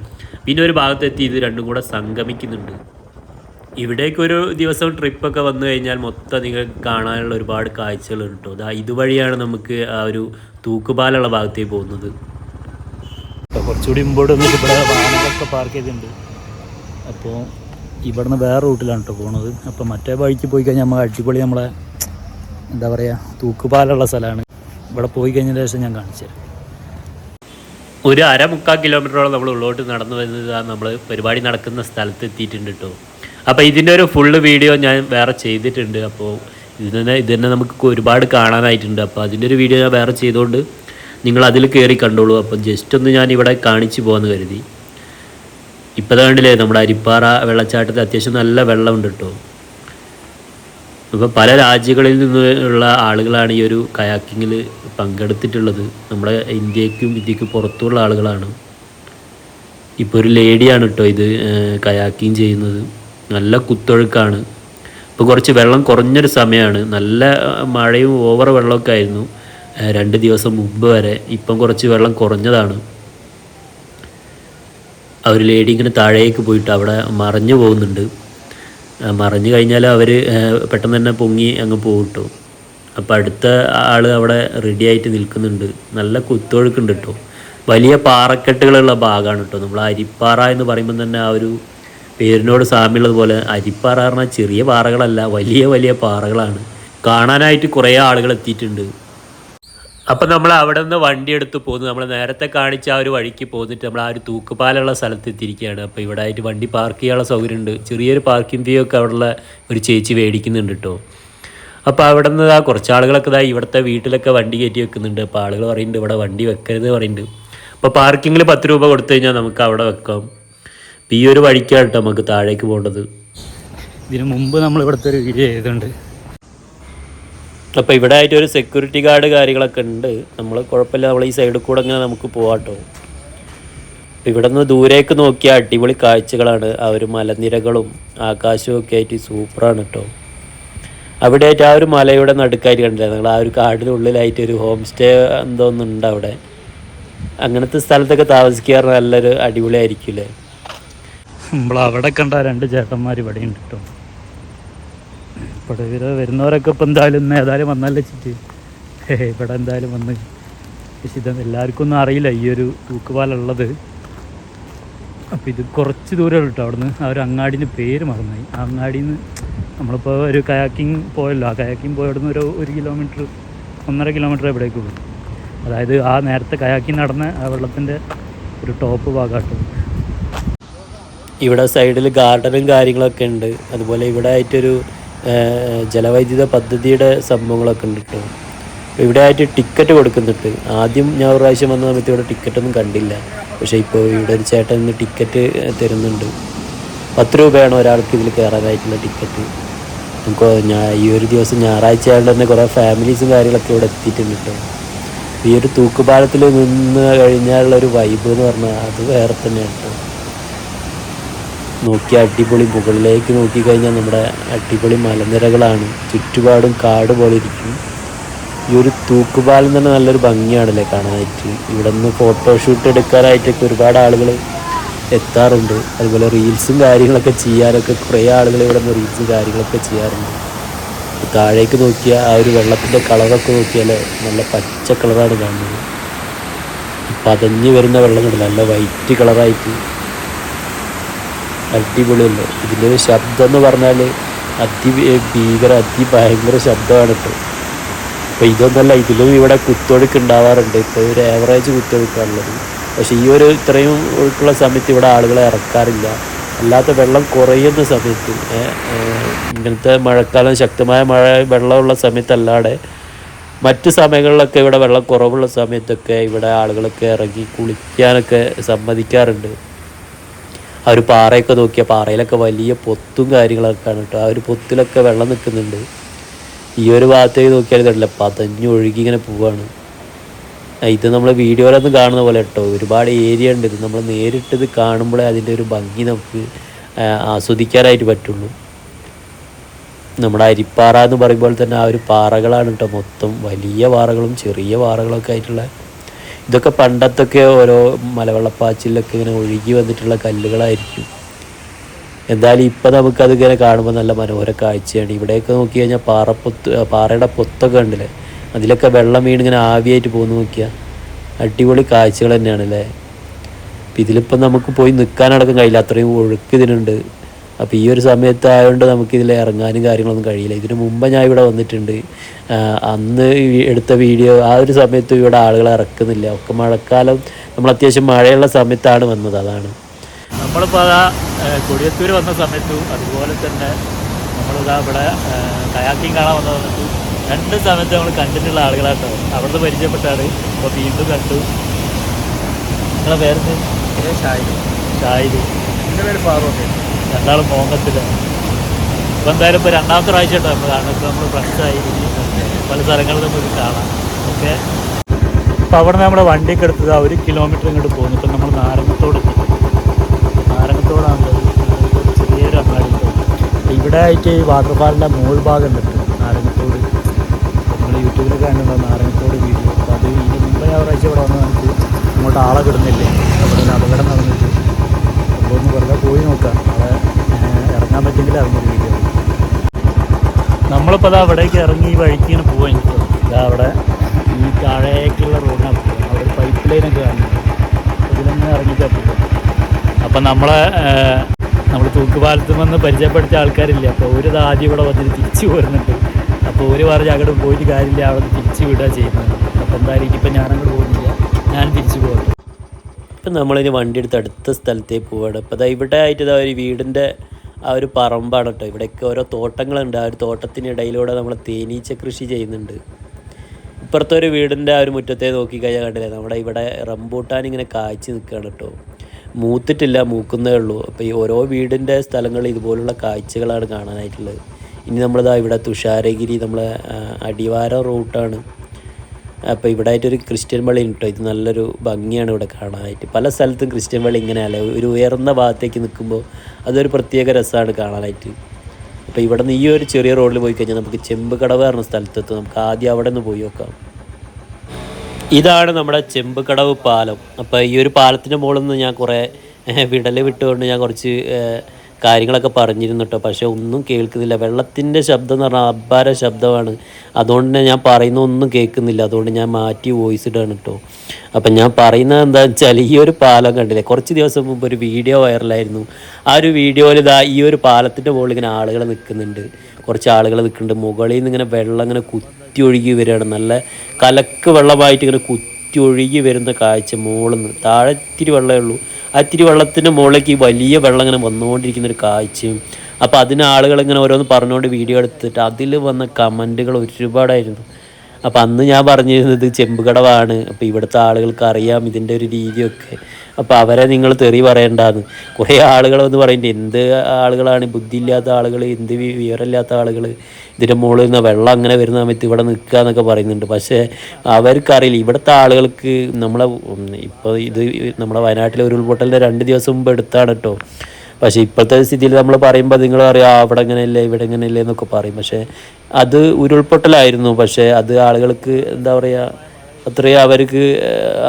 B: പിന്നെ ഒരു ഭാഗത്തെത്തി ഇത് രണ്ടും കൂടെ സംഗമിക്കുന്നുണ്ട്. ഇവിടേക്ക് ഒരു ദിവസം ട്രിപ്പൊക്കെ വന്നു കഴിഞ്ഞാൽ മൊത്തം നിങ്ങൾക്ക് കാണാനുള്ള ഒരുപാട് കാഴ്ചകൾ കിട്ടും അതാ ഇതുവഴിയാണ് നമുക്ക് ആ ഒരു തൂക്കുപാലുള്ള ഭാഗത്തേക്ക് പോകുന്നത്.
A: കുറച്ചുകൂടി മുമ്പോട്ട് വന്നിട്ട് ഇവിടെ വാഹനങ്ങളൊക്കെ പാർക്ക് ചെയ്തിട്ടുണ്ട്. അപ്പോൾ ഇവിടുന്ന് വേറെ റൂട്ടിലാണ് കേട്ടോ പോണത്. അപ്പോൾ മറ്റേ വഴിക്ക് പോയി കഴിഞ്ഞാൽ നമ്മൾ അടിപൊളി നമ്മളെ എന്താ പറയുക തൂക്കുപാലുള്ള സ്ഥലമാണ്. ഇവിടെ പോയി കഴിഞ്ഞ ശേഷം ഞാൻ കാണിച്ചു തരാം.
B: ഒരു അര മുക്കാൽ കിലോമീറ്ററോളം നമ്മൾ ഉള്ളോട്ട് നടന്നു വരുന്നത് നമ്മൾ പരിപാടി നടക്കുന്ന സ്ഥലത്ത് എത്തിയിട്ടുണ്ട് കേട്ടോ. അപ്പോൾ ഇതിന്റെ ഒരു ഫുള്ള് വീഡിയോ ഞാൻ വേറെ ചെയ്തിട്ടുണ്ട്. അപ്പോൾ ഇതിനെ ഇതിനെ നമുക്ക് ഒരുപാട് കാണാനായിട്ടുണ്ട്. അപ്പോൾ അതിന്റെ ഒരു വീഡിയോ ഞാൻ വേറെ ചെയ്തുകൊണ്ട് നിങ്ങൾ അതിൽ കയറി കണ്ടോളൂ. അപ്പോൾ ജസ്റ്റ് ഒന്ന് ഞാൻ ഇവിടെ കാണിച്ചു പോകാമെന്ന് കരുതി. ഇപ്പോൾ കണ്ടില്ലേ നമ്മുടെ അരിപ്പാറ വെള്ളച്ചാട്ടത്തിൽ അത്യാവശ്യം നല്ല വെള്ളമുണ്ട് കേട്ടോ. അപ്പോൾ പല രാജ്യങ്ങളിൽ നിന്നുള്ള ആളുകളാണ് ഈ ഒരു കയാക്കിങ്ങിൽ പങ്കെടുത്തിട്ടുള്ളത്. നമ്മുടെ ഇന്ത്യക്കും ഇന്ത്യക്കും പുറത്തുള്ള ആളുകളാണ്. ഇപ്പോൾ ഒരു ലേഡിയാണ് കേട്ടോ ഇത് കയാക്കിങ് ചെയ്യുന്നത്. നല്ല കുത്തൊഴുക്കാണ്. ഇപ്പോൾ കുറച്ച് വെള്ളം കുറഞ്ഞൊരു സമയമാണ് നല്ല മഴയും ഓവർ വെള്ളമൊക്കെ ആയിരുന്നു. രണ്ട് ദിവസം മുമ്പ് വരെ. ഇപ്പം കുറച്ച് വെള്ളം കുറഞ്ഞതാണ്. ആ ഒരു ലേഡി ഇങ്ങനെ താഴേക്ക് പോയിട്ട് അവിടെ മറഞ്ഞു പോകുന്നുണ്ട്. മറഞ്ഞു കഴിഞ്ഞാൽ അവർ പെട്ടെന്ന് തന്നെ പൊങ്ങി അങ്ങ് പോകും അപ്പോൾ അടുത്ത ആൾ അവിടെ റെഡി ആയിട്ട് നിൽക്കുന്നുണ്ട്. നല്ല കുത്തൊഴുക്കുണ്ട് കേട്ടോ വലിയ പാറക്കെട്ടുകളുള്ള ഭാഗമാണ് കേട്ടോ നമ്മൾ അരിപ്പാറ എന്ന് പറയുമ്പോൾ തന്നെ ആ ഒരു പേരിനോട് സാമ്യമുള്ളതുപോലെ അരിപ്പാറ പറഞ്ഞാൽ ചെറിയ പാറകളല്ല വലിയ വലിയ പാറകളാണ്. കാണാനായിട്ട് കുറേ ആളുകൾ എത്തിയിട്ടുണ്ട്. അപ്പം നമ്മൾ അവിടെ നിന്ന് വണ്ടി എടുത്ത് പോകുന്നു നമ്മൾ നേരത്തെ കാണിച്ച ആ ഒരു വഴിക്ക് പോന്നിട്ട് നമ്മൾ ആ ഒരു തൂക്കുപാലുള്ള സ്ഥലത്ത് എത്തിയിരിക്കുകയാണ്. അപ്പോൾ ഇവിടെ ആയിട്ട് വണ്ടി പാർക്ക് ചെയ്യാനുള്ള സൗകര്യമുണ്ട്. ചെറിയൊരു പാർക്കിംഗ് ഫീ ഒക്കെ അവിടെയുള്ള ഒരു ചേച്ചി മേടിക്കുന്നുണ്ട് കേട്ടോ അപ്പോൾ അവിടെ നിന്ന് ആ കുറച്ച് ആളുകളൊക്കെ ഇതാ ഇവിടുത്തെ വീട്ടിലൊക്കെ വണ്ടി കയറ്റി വെക്കുന്നുണ്ട്. അപ്പോൾ ആളുകൾ പറയുന്നുണ്ട് ഇവിടെ വണ്ടി വെക്കരുത് പറയുന്നുണ്ട്. അപ്പോൾ പാർക്കിങ്ങിൽ പത്ത് രൂപ കൊടുത്തു കഴിഞ്ഞാൽ നമുക്ക് അവിടെ വെക്കാം. ഈ ഒരു വഴിക്കാണ് കേട്ടോ നമുക്ക് താഴേക്ക് പോകേണ്ടത്.
A: ഇതിനു മുമ്പ് നമ്മൾ ഇവിടുത്തെ ഒരു വീഡിയോ ചെയ്തിട്ടുണ്ട്
B: അപ്പോൾ ഇവിടെ ആയിട്ട് ഒരു സെക്യൂരിറ്റി ഗാർഡ് കാര്യങ്ങളൊക്കെ ഉണ്ട്. നമ്മൾ കുഴപ്പമില്ല നമ്മൾ ഈ സൈഡിൽ കൂടെ ഇങ്ങനെ നമുക്ക് പോകാട്ടോ ഇവിടെ നിന്ന് ദൂരേക്ക് നോക്കിയാൽ അടിപൊളി കാഴ്ചകളാണ്. ആ ഒരു മലനിരകളും ആകാശവും ഒക്കെ ആയിട്ട് സൂപ്പറാണ് കേട്ടോ അവിടെ ആയിട്ട് ആ ഒരു മലയുടെ നടുക്കായിട്ട് കണ്ടില്ല? നിങ്ങൾ ആ ഒരു കാടിനുള്ളിലായിട്ട് ഒരു ഹോം സ്റ്റേ എന്തോന്നുണ്ട് അവിടെ. അങ്ങനത്തെ സ്ഥലത്തൊക്കെ താമസിക്കാറ് നല്ലൊരു അടിപൊളിയായിരിക്കില്ലേ
A: നമ്മൾ അവിടെ കണ്ട രണ്ട് ചേട്ടന്മാർ ഇവിടെ ഉണ്ട് കേട്ടോ ഇവിടെ വരുന്നവരൊക്കെ ഇപ്പം എന്തായാലും ഇന്ന് ഏതായാലും വന്നല്ലേ ചിറ്റ്? ഇവിടെ എന്തായാലും വന്ന്. പക്ഷെ എല്ലാവർക്കും ഒന്നും അറിയില്ല ഈ ഒരു തൂക്കുപാലുള്ളത്. അപ്പോൾ ഇത് കുറച്ച് ദൂരം കേട്ടോ അവിടുന്ന്. ആ ഒരു അങ്ങാടിന്റെ പേര് മറന്നായി ആ അങ്ങാടിയിൽ നിന്ന് നമ്മളിപ്പോൾ ഒരു കയാക്കിങ് പോയല്ലോ. ആ കയാക്കിങ് പോയ അവിടുന്ന് ഒരു ഒരു കിലോമീറ്റർ ഒന്നര കിലോമീറ്റർ എവിടേക്കുള്ളൂ അതായത് ആ നേരത്തെ കയാക്കിങ് നടന്ന ആ വെള്ളത്തിന്റെ ഒരു ടോപ്പ് ഭാഗമാട്ടോ
B: ഇവിടെ സൈഡിൽ ഗാർഡനും കാര്യങ്ങളൊക്കെ ഉണ്ട്. അതുപോലെ ഇവിടെ ആയിട്ടൊരു ജലവൈദ്യുത പദ്ധതിയുടെ സംഭവങ്ങളൊക്കെ ഉണ്ട് കേട്ടോ. ഇവിടെ ആയിട്ട് ടിക്കറ്റ് കൊടുക്കുന്നുണ്ട്. ആദ്യം ഞാൻ ഒരു പ്രാവശ്യം വന്ന സമയത്ത് ഇവിടെ ടിക്കറ്റൊന്നും കണ്ടില്ല. പക്ഷേ ഇപ്പോൾ ഇവിടെ ഒരു ചേട്ടൻ ഇന്ന് ടിക്കറ്റ് തരുന്നുണ്ട്. പത്ത് രൂപയാണ് ഒരാൾക്ക് ഇതിൽ കയറാനായിട്ടുള്ള ടിക്കറ്റ് നമുക്ക് ഞാൻ ഈ ഒരു ദിവസം ഞായറാഴ്ച ആയതുകൊണ്ട് തന്നെ കുറേ ഫാമിലീസും കാര്യങ്ങളൊക്കെ ഇവിടെ എത്തിയിട്ടുണ്ട് കേട്ടോ. ഈ ഒരു തൂക്കുപാലത്തിൽ നിന്ന് കഴിഞ്ഞാലുള്ള ഒരു വൈബ് എന്ന് പറഞ്ഞാൽ അത് വേറെ തന്നെയാണ് കേട്ടോ. നോക്കി അടിപൊളി മുകളിലേക്ക് നോക്കിക്കഴിഞ്ഞാൽ നമ്മുടെ അടിപൊളി മലനിരകളാണ്. ചുറ്റുപാടും കാട് പോലെ ഇരിക്കും ഈ ഒരു തൂക്കുപാലം തന്നെ നല്ലൊരു ഭംഗിയാണല്ലേ കാണാനായിട്ട്. ഇവിടെ നിന്ന് ഫോട്ടോഷൂട്ട് എടുക്കാനായിട്ടൊക്കെ ഒരുപാട് ആളുകൾ എത്താറുണ്ട്. അതുപോലെ റീൽസും കാര്യങ്ങളൊക്കെ ചെയ്യാനൊക്കെ കുറേ ആളുകൾ ഇവിടെ നിന്ന് റീൽസും കാര്യങ്ങളൊക്കെ ചെയ്യാറുണ്ട്. താഴേക്ക് നോക്കിയാൽ ആ ഒരു വെള്ളത്തിന്റെ കളറൊക്കെ നോക്കിയാൽ നല്ല പച്ച കളറാണ് കാണുന്നത്. പതഞ്ഞ് വരുന്ന വെള്ളം കണ്ടില്ല? നല്ല വൈറ്റ് കളറായിട്ട് അടിപൊളിയല്ലേ? ഇതിന്റെ ശബ്ദം എന്ന് പറഞ്ഞാൽ അതി ഭീകര അതിഭയങ്കര ശബ്ദമാണ് കേട്ടോ അപ്പോൾ ഇതൊന്നല്ല ഇതിലും ഇവിടെ കുത്തൊഴുക്ക് ഉണ്ടാവാറുണ്ട്. ഇപ്പോൾ ഒരു ആവറേജ് കുത്തൊഴുക്കാണുള്ളത്. പക്ഷേ ഈ ഒരു ഇത്രയും ഒഴുക്കുള്ള സമയത്ത് ഇവിടെ ആളുകളെ ഇറക്കാറില്ല. അല്ലാത്ത വെള്ളം കുറയുന്ന സമയത്ത് ഇങ്ങനത്തെ മഴക്കാലം ശക്തമായ മഴ വെള്ളമുള്ള സമയത്തല്ലാതെ മറ്റ് സമയങ്ങളിലൊക്കെ ഇവിടെ വെള്ളം കുറവുള്ള സമയത്തൊക്കെ ഇവിടെ ആളുകളൊക്കെ ഇറങ്ങി കുളിക്കാനൊക്കെ സമ്മതിക്കാറുണ്ട്. ആ ഒരു പാറയൊക്കെ നോക്കിയാൽ പാറയിലൊക്കെ വലിയ പൊത്തും കാര്യങ്ങളൊക്കെയാണ് കേട്ടോ. ആ ഒരു പൊത്തിലൊക്കെ വെള്ളം നിൽക്കുന്നുണ്ട്. ഈ ഒരു ഭാഗത്തേക്ക് നോക്കിയാൽ കണ്ടില്ല പതഞ്ഞൊഴുകി ഇങ്ങനെ പോവാണ്. ഇത് നമ്മൾ വീഡിയോയിലൊന്നും കാണുന്ന പോലെ കേട്ടോ. ഒരുപാട് ഏരിയ ഉണ്ട്. ഇത് നമ്മൾ നേരിട്ട് ഇത് കാണുമ്പോഴേ അതിന്റെ ഒരു ഭംഗി നമുക്ക് ആസ്വദിക്കാനായിട്ട് പറ്റുള്ളൂ. നമ്മുടെ അരിപ്പാറ എന്ന് പറയുമ്പോൾ തന്നെ ആ ഒരു പാറകളാണ് കേട്ടോ മൊത്തം. വലിയ പാറകളും ചെറിയ പാറകളൊക്കെ ആയിട്ടുള്ള ഇതൊക്കെ പണ്ടത്തൊക്കെ ഓരോ മലവെള്ളപ്പാച്ചിലൊക്കെ ഇങ്ങനെ ഒഴുകി വന്നിട്ടുള്ള കല്ലുകളായിരിക്കും. എന്തായാലും ഇപ്പം നമുക്കത് ഇങ്ങനെ കാണുമ്പോൾ നല്ല മനോഹര കാഴ്ചയാണ്. ഇവിടെയൊക്കെ നോക്കി കഴിഞ്ഞാൽ പാറപ്പൊത്ത് പാറയുടെ പൊത്തൊക്കെ ഉണ്ടല്ലേ അതിലൊക്കെ വെള്ളം വീണ് ഇങ്ങനെ ആവിയായിട്ട് പോകുന്നു നോക്കിയാൽ അടിപൊളി കാഴ്ചകൾ തന്നെയാണ് അല്ലേ അപ്പം ഇതിലിപ്പം നമുക്ക് പോയി നിൽക്കാനടക്കം കഴിയില്ല. അത്രയും ഒഴുക്ക് ഇതിനുണ്ട്. അപ്പോൾ ഈ ഒരു സമയത്ത് ആയതുകൊണ്ട് നമുക്ക് ഇതിൽ ഇറങ്ങാനും കാര്യങ്ങളൊന്നും കഴിയില്ല. ഇതിനു മുമ്പ് ഞാൻ ഇവിടെ വന്നിട്ടുണ്ട്. അന്ന് ഈ എടുത്ത വീഡിയോ ആ ഒരു സമയത്ത് ഇവിടെ ആളുകൾ ഇറക്കുന്നില്ല. ഒക്കെ മഴക്കാലം നമ്മൾ അത്യാവശ്യം മഴയുള്ള സമയത്താണ് വന്നത് അതാണ്.
A: നമ്മളിപ്പോൾ അതാ കൊടിയത്തൂർ വന്ന സമയത്തും അതുപോലെ തന്നെ നമ്മളിതാ ഇവിടെ കയാക്കിങ് കാണാൻ വന്ന സമയത്തും രണ്ട് സമയത്ത് നമ്മൾ കണ്ടിട്ടുള്ള ആളുകളാട്ടോ. അവിടുന്ന് പരിചയപ്പെട്ടാണ് അപ്പോൾ വീണ്ടും കണ്ടു. നിങ്ങളെ പേരെന്ത്? ഷാഹിദ്.
C: എന്റെ പേര് ഫാറൂഖ്.
A: രണ്ടാളും മോങ്ങത്തിൽ ഇപ്പം എന്തായാലും ഇപ്പോൾ രണ്ടാമത്തെ പ്രാവശ്യം കേട്ടോ നമ്മൾ കാണുന്നത് ഇപ്പോൾ നമ്മൾ ഫ്രണ്ട്സായി പല സ്ഥലങ്ങളിൽ നമുക്ക് കാണാം. ഓക്കെ? അപ്പോൾ അവിടെ നിന്ന് നമ്മുടെ വണ്ടിയൊക്കെ എടുത്തത് ആ ഒരു കിലോമീറ്റർ ഇങ്ങോട്ട് പോകുന്നു. ഇപ്പം നമ്മൾ നാരങ്ങത്തോട് നാരങ്ങത്തോടാണ് ചെറിയൊരു അങ്ങാടി. ഇവിടെ ആയിട്ട് ഈ വാട്ടർഫാളിന്റെ മോൾ ഭാഗം ഉണ്ട്. നാരങ്ങത്തോട്. നമ്മൾ യൂട്യൂബിൽ കണ്ടിട്ടുണ്ടോ നാരങ്ങത്തോട് വീഡിയോ അപ്പോൾ അത് ഇതിന് മുമ്പ് ഞാൻ പ്രാവശ്യം ഇവിടെ വന്ന് നമുക്ക് അങ്ങോട്ട് ആളെ കിടുന്നില്ലേ? അവിടെ അപകടം നടന്നിട്ട്. അപ്പോൾ ഒന്ന് വെറുതെ പോയി നോക്കാം. ഇറങ്ങൊരു വീഡിയോ നമ്മളിപ്പോൾ അതാ അവിടേക്ക് ഇറങ്ങി ഈ വഴിക്ക് ഇങ്ങനെ പോവാൻ ഇതാ അവിടെ ഈ താഴേക്കുള്ള റോഡിനാണ് പോകുന്നത് അവിടെ പൈപ്പ് ലൈനൊക്കെ കാണുന്നുണ്ട് ഇതിലൊന്നും ഇറങ്ങി പോകുന്നത് അപ്പം നമ്മളെ നമ്മൾ തൂക്കുപാലത്ത് നിന്ന് പരിചയപ്പെടുത്തിയ ആൾക്കാരില്ല? അപ്പോൾ ഒരു ഇത് ആദ്യം ഇവിടെ വന്നിട്ട് തിരിച്ചു പോരുന്നുണ്ട്. അപ്പോൾ ഒരു പറഞ്ഞ് അങ്ങോട്ട് പോയിട്ട് കാര്യമില്ല. അവിടെ തിരിച്ചു വിടുക ചെയ്യുന്നത്. അപ്പോൾ എന്തായാലും ഇനിയിപ്പോൾ ഞാനങ്ങോട്ട് പോകുന്നില്ല. ഞാൻ തിരിച്ചു പോകട്ടെ.
B: ഇപ്പം നമ്മളിനി വണ്ടി എടുത്ത് അടുത്ത സ്ഥലത്തേക്ക് പോവാണ്. അപ്പോൾ അതാ ഇവിടെ ആയിട്ട് ഇതാ ഒരു വീടിന്റെ ആ ഒരു പറമ്പാണ് കേട്ടോ. ഇവിടെയൊക്കെ ഓരോ തോട്ടങ്ങളുണ്ട്. ആ ഒരു തോട്ടത്തിനിടയിലൂടെ നമ്മൾ തേനീച്ച കൃഷി ചെയ്യുന്നുണ്ട്. ഇപ്പുറത്തെ ഒരു വീടിന്റെ ആ ഒരു മുറ്റത്തെ നോക്കിക്കഴിഞ്ഞാൽ കണ്ടില്ലേ? നമ്മുടെ ഇവിടെ റംബൂട്ടാൻ ഇങ്ങനെ കായ്ച്ച് നിൽക്കുകയാണ് കേട്ടോ. മൂത്തിട്ടില്ല മൂക്കുന്നേ ഉള്ളൂ. അപ്പോൾ ഈ ഓരോ വീടിന്റെ സ്ഥലങ്ങളിൽ ഇതുപോലുള്ള കാഴ്ചകളാണ് കാണാനായിട്ടുള്ളത്. ഇനി നമ്മളിതാ ഇവിടെ തുഷാരഗിരി നമ്മളെ അടിവാര റൂട്ടാണ്. അപ്പോൾ ഇവിടെ ആയിട്ടൊരു ക്രിസ്ത്യൻ പള്ളി കേട്ടോ ഇത് നല്ലൊരു ഭംഗിയാണ് ഇവിടെ കാണാനായിട്ട്. പല സ്ഥലത്തും ക്രിസ്ത്യൻ പള്ളി ഇങ്ങനെയല്ല ഒരു ഉയർന്ന ഭാഗത്തേക്ക് നിൽക്കുമ്പോൾ അതൊരു പ്രത്യേക രസമാണ് കാണാനായിട്ട്. അപ്പോൾ ഇവിടെ നിന്ന് ഈ ഒരു ചെറിയ റോഡിൽ പോയി കഴിഞ്ഞാൽ നമുക്ക് ചെമ്പ് കടവ് പറഞ്ഞ സ്ഥലത്തെത്തും. നമുക്ക് ആദ്യം അവിടെ നിന്ന് പോയി നോക്കാം. ഇതാണ് നമ്മുടെ ചെമ്പ് കടവ് പാലം. അപ്പോൾ ഈ ഒരു പാലത്തിന്റെ മുകളിൽ നിന്ന് ഞാൻ കുറേ വിടൽ വിട്ടുകൊണ്ട് ഞാൻ കുറച്ച് കാര്യങ്ങളൊക്കെ പറഞ്ഞിരുന്നു കേട്ടോ പക്ഷേ ഒന്നും കേൾക്കുന്നില്ല. വെള്ളത്തിന്റെ ശബ്ദം എന്ന് പറഞ്ഞാൽ അബ്ബാര ശബ്ദമാണ്. അതുകൊണ്ട് തന്നെ ഞാൻ പറയുന്ന ഒന്നും കേൾക്കുന്നില്ല. അതുകൊണ്ട് ഞാൻ മാറ്റി വോയിസ് ഇടാണ് കേട്ടോ അപ്പം ഞാൻ പറയുന്നത് എന്താ വെച്ചാൽ ഈ ഒരു പാലം കണ്ടില്ലേ? കുറച്ച് ദിവസം മുമ്പ് ഒരു വീഡിയോ വൈറലായിരുന്നു ആ ഒരു വീഡിയോയിൽ ഇതാ ഈ ഒരു പാലത്തിന്റെ മുകളിൽ ഇങ്ങനെ ആളുകൾ നിൽക്കുന്നുണ്ട്. കുറച്ച് ആളുകൾ നിൽക്കുന്നുണ്ട്. മുകളിൽ നിന്ന് ഇങ്ങനെ വെള്ളം ഇങ്ങനെ കുത്തി ഒഴുകി വരികയാണ്. നല്ല കലക്ക് വെള്ളമായിട്ട് ഇങ്ങനെ കുത്തി ഒഴുകി വരുന്ന കാഴ്ച മുകളിൽ നിന്ന്. താഴെ ഇത്തിരി വെള്ളമേ ഉള്ളൂ. ആ ഇത്തിരി വെള്ളത്തിന്റെ മുകളിലേക്ക് വലിയ വെള്ളം ഇങ്ങനെ വന്നുകൊണ്ടിരിക്കുന്ന ഒരു കാഴ്ചയും. അപ്പോൾ അതിന് ആളുകൾ ഇങ്ങനെ ഓരോന്ന് പറഞ്ഞുകൊണ്ട് വീഡിയോ എടുത്തിട്ട് അതിൽ വന്ന കമന്റുകൾ ഒരുപാടായിരുന്നു. അപ്പോൾ അന്ന് ഞാൻ പറഞ്ഞിരുന്നത് ചെമ്പുകടവാണ് അപ്പോൾ ഇവിടുത്തെ ആളുകൾക്ക് അറിയാം ഇതിന്റെ ഒരു രീതിയൊക്കെ. അപ്പോൾ അവരെ നിങ്ങൾ തെറി പറയണ്ടാന്ന്. കുറേ ആളുകൾ എന്ന് പറയുന്നത് എന്ത് ആളുകളാണ്? ബുദ്ധിയില്ലാത്ത ആളുകൾ എന്ത് വിവരമില്ലാത്ത ആളുകൾ ഇതിന്റെ മുകളിൽ നിന്ന് വെള്ളം അങ്ങനെ വരുന്ന സമയത്ത് ഇവിടെ നിൽക്കുക എന്നൊക്കെ പറയുന്നുണ്ട്. പക്ഷേ അവർക്കറിയില്ല. ഇവിടുത്തെ ആളുകൾക്ക് നമ്മളെ ഇപ്പോൾ ഇത് നമ്മുടെ വയനാട്ടിലെ ഉരുൾപൊട്ടലിന്റെ രണ്ട് ദിവസം മുമ്പ് എടുത്താണ് കേട്ടോ പക്ഷേ ഇപ്പോഴത്തെ സ്ഥിതിയിൽ നമ്മൾ പറയുമ്പോൾ നിങ്ങൾ അറിയാം അവിടെ ഇങ്ങനെയല്ലേ ഇവിടെ ഇങ്ങനെയല്ലേ എന്നൊക്കെ പറയും. പക്ഷേ അത് ഉരുൾപൊട്ടലായിരുന്നു. പക്ഷേ അത് ആളുകൾക്ക് എന്താ പറയുക അത്രയും അവർക്ക്